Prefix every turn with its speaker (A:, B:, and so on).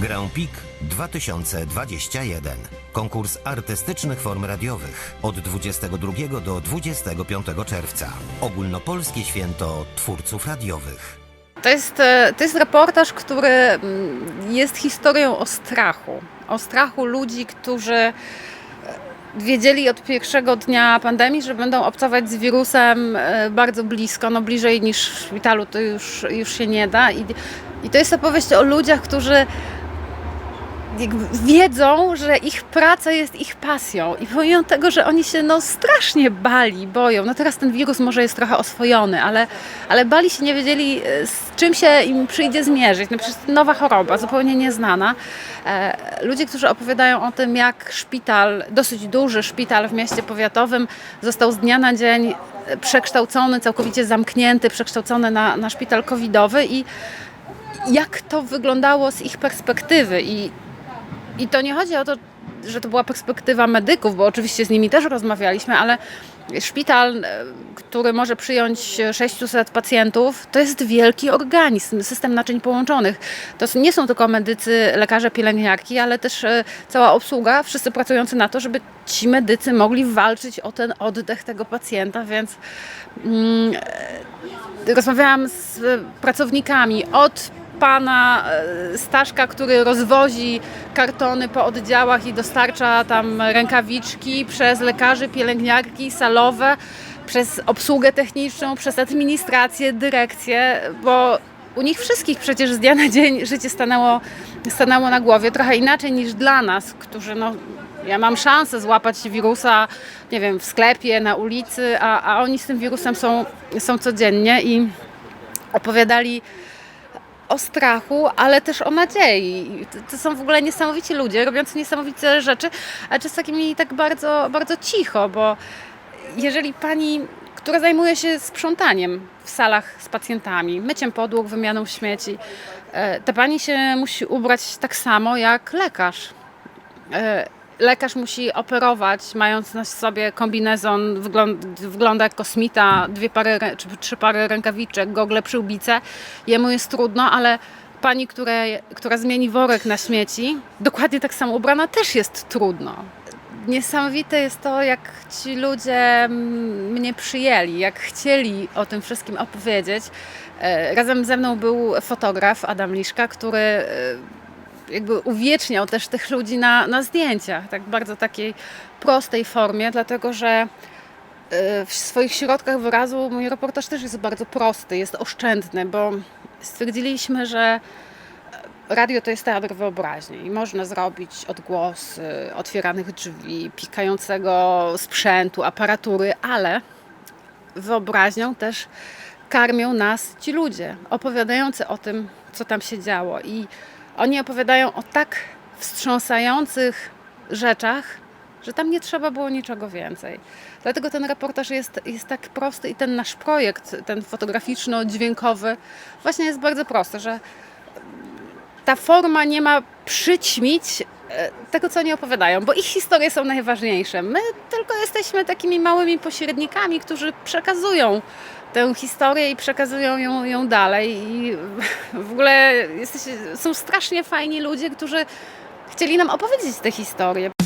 A: Grand Peak 2021. Konkurs artystycznych form radiowych od 22 do 25 czerwca. Ogólnopolskie święto twórców radiowych.
B: To jest, e, to jest reportaż, który mm, jest historią o strachu. O strachu ludzi, którzy e, wiedzieli od pierwszego dnia pandemii, że będą obcować z wirusem e, bardzo blisko, no bliżej niż w szpitalu to już, już się nie da. I, I to jest opowieść o ludziach, którzy wiedzą, że ich praca jest ich pasją. I pomimo tego, że oni się no strasznie bali, boją, no teraz ten wirus może jest trochę oswojony, ale, ale bali się, nie wiedzieli e, z czym się im przyjdzie zmierzyć, no przecież nowa choroba, zupełnie nieznana. E, ludzie, którzy opowiadają o tym, jak szpital, dosyć duży szpital w mieście powiatowym został z dnia na dzień e, przekształcony, całkowicie zamknięty, przekształcony na, na szpital covidowy i jak to wyglądało z ich perspektywy. I i to nie chodzi o to, że to była perspektywa medyków, bo oczywiście z nimi też rozmawialiśmy, ale szpital, e, który może przyjąć 600 pacjentów, to jest wielki organizm, system naczyń połączonych. To nie są tylko medycy, lekarze, pielęgniarki, ale też e, cała obsługa, wszyscy pracujący na to, żeby ci medycy mogli walczyć o ten oddech tego pacjenta, więc mm, e, rozmawiałam z pracownikami od pana e, Staszka, który rozwozi kartony po oddziałach i dostarcza tam rękawiczki przez lekarzy, pielęgniarki salowe, przez obsługę techniczną, przez administrację, dyrekcję, bo u nich wszystkich przecież z dnia na dzień życie stanęło, stanęło na głowie. Trochę inaczej niż dla nas, którzy no, ja mam szansę złapać wirusa, nie wiem, w sklepie, na ulicy, a, a oni z tym wirusem są, są codziennie i opowiadali o strachu, ale też o nadziei. To, są w ogóle niesamowici ludzie, robiący niesamowite rzeczy, ale czasami takimi tak bardzo, bardzo cicho, bo jeżeli pani, która zajmuje się sprzątaniem w salach z pacjentami, myciem podłóg, wymianą śmieci, e, ta pani się musi ubrać tak samo jak lekarz. Lekarz musi operować, mając na sobie kombinezon, wygląda, wygląda jak kosmita, dwie pary, czy trzy pary rękawiczek, gogle, przyłbice. Jemu jest trudno, ale pani, która, która zmieni worek na śmieci, dokładnie tak samo ubrana, też jest trudno. Niesamowite jest to, jak ci ludzie mm, mnie przyjęli, jak chcieli o tym wszystkim opowiedzieć. E, Razem ze mną był fotograf Adam Liszka, który e, jakby uwieczniał też tych ludzi na, na zdjęciach, tak bardzo takiej prostej formie, dlatego że y, w swoich środkach wyrazu mój reportaż też jest bardzo prosty, jest oszczędny, bo stwierdziliśmy, że radio to jest teatr wyobraźni i można zrobić odgłosy otwieranych drzwi, pikającego sprzętu, aparatury, ale wyobraźnią też karmią nas ci ludzie, opowiadający o tym, co tam się działo. I oni opowiadają o tak wstrząsających rzeczach, że tam nie trzeba było niczego więcej. Dlatego ten reportaż jest, jest tak prosty i ten nasz projekt, ten fotograficzno-dźwiękowy, właśnie jest bardzo prosty, że ta forma nie ma przyćmić tego, co oni opowiadają, bo ich historie są najważniejsze. My tylko jesteśmy takimi małymi pośrednikami, którzy przekazują tę historię i przekazują ją, ją dalej. I w ogóle jesteście, są strasznie fajni ludzie, którzy chcieli nam opowiedzieć te historie.